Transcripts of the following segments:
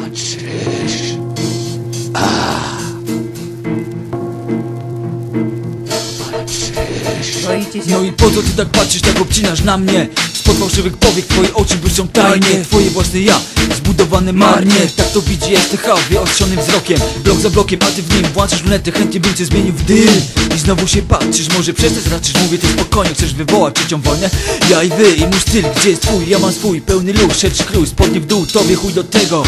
Patrzysz. No i po co ty tak patrzysz, tak obcinasz na mnie? Spod fałszywych powiek twoje oczy błyszczą tajnie. Twoje własne ja, zbudowane marnie. Tak to widzi STH, wyostrzonym wzrokiem. Blok za blokiem, a ty w nim włączasz lunetę. Chętnie bym cię zmienił w dym I znowu się patrzysz, może przestać raczysz Mówię to spokojnie, chcesz wywołać trzecią wojnę? Ja i wy, i mój styl, gdzie jest twój? Ja mam swój, pełny luz, szerszy krój. Spodnie w dół, tobie chuj do tego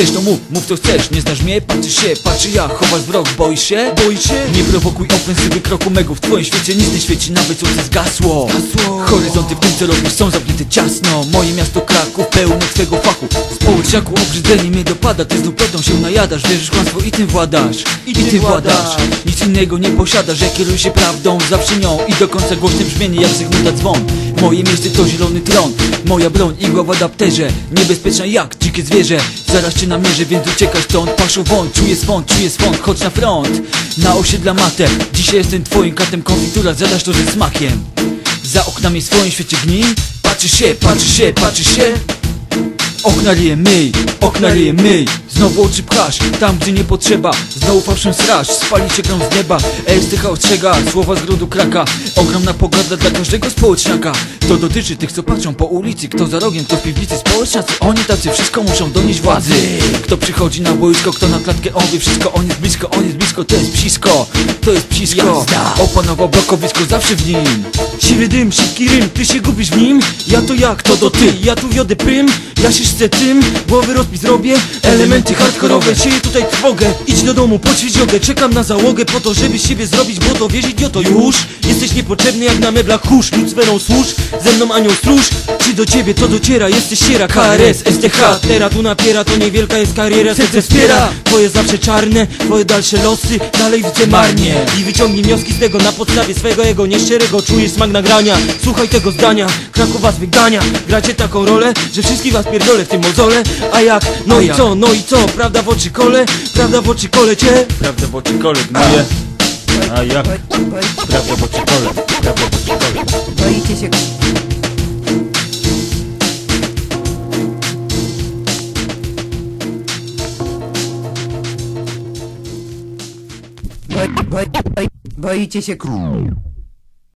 Chcesz to mów, mów to chcesz, nie znasz mnie, patrzysz się, patrzy ja, chowasz wzrok, boisz się? Boisz się? Nie prowokuj ofensywy kroku mego, w twoim świecie nic nie świeci, nawet słońce zgasło. Zgasło. Horyzonty w tym co robisz są zamknięte ciasno. Moje miasto Kraków pełne twego fachu. Społeczniaku obrzydzenie mnie dopada. Ty znów prawdą się najadasz, wierzysz kłamstwo i tym władasz. I ty władasz, nic innego nie posiadasz. Jak kieruj się prawdą, zawsze nią. I do końca głośne brzmienie jak Zygmunta dzwon Moje miejsce to zielony tron Moja broń, igła w adapterze. Niebezpieczna jak dzikie zwierzę Zaraz cię namierzę, więc uciekaj stąd. Paszu wąt, czuję swąd, czuję swąd Chodź na front, na osiedla matę Dzisiaj jestem twoim katem. Konfitura Zadasz to ze smakiem. Za oknami swoim świecie gnij Patrzysz się, patrzysz się, patrzysz się. Okna ryje myj, okna ryje myj. Znowu oczy pchasz, tam gdzie nie potrzeba. Znowu fałszem straż, spali się z nieba. STH ostrzega, słowa z grodu kraka Ogromna pogarda dla każdego społeczniaka. To dotyczy tych co patrzą po ulicy. Kto za rogiem, kto w piwnicy Społeczniacy, oni tacy wszystko muszą donieść władzy. Kto przychodzi na boisko, kto na klatkę owie Wszystko on jest blisko, on jest blisko, to jest psisko. To jest psisko, opanował blokowisko zawsze w nim. Siwy dym, szybki rym, ty się gubisz w nim. Ja to jak, to do ty, ja tu wiodę prym. Ja się szcę tym, głowy rozpis robię Elementy hardkorowe, sieję tutaj trwogę. Idź do domu, poćwicz jogę, czekam na załogę Po to, żeby siebie zrobić, bo to wiesz idioto już. Jesteś niepotrzebny jak na meblach kurz. Lud sferą służ, ze mną anioł stróż. Czy do ciebie to dociera, jesteś siera. KRS, STH, teraz tu napiera To niewielka jest kariera, serce wspiera. Twoje zawsze czarne, twoje dalsze losy Dalej widzę marnie I wyciągnij wnioski z tego na podstawie swego jego nieszczerego Czujesz smak nagrania, słuchaj tego zdania Kraków was wygania, gracie taką rolę Że wszystkich was pierdolę w tym mozole. A jak, no A i jak? co, no i co? Prawda w oczy kole, prawda w oczy kole cię? Prawda w oczy kole gnuje. A jak? Boi- boi- Prawda w oczy kole. Prawda w oczy kole. Boicie się Boi- boi- boi- Boicie się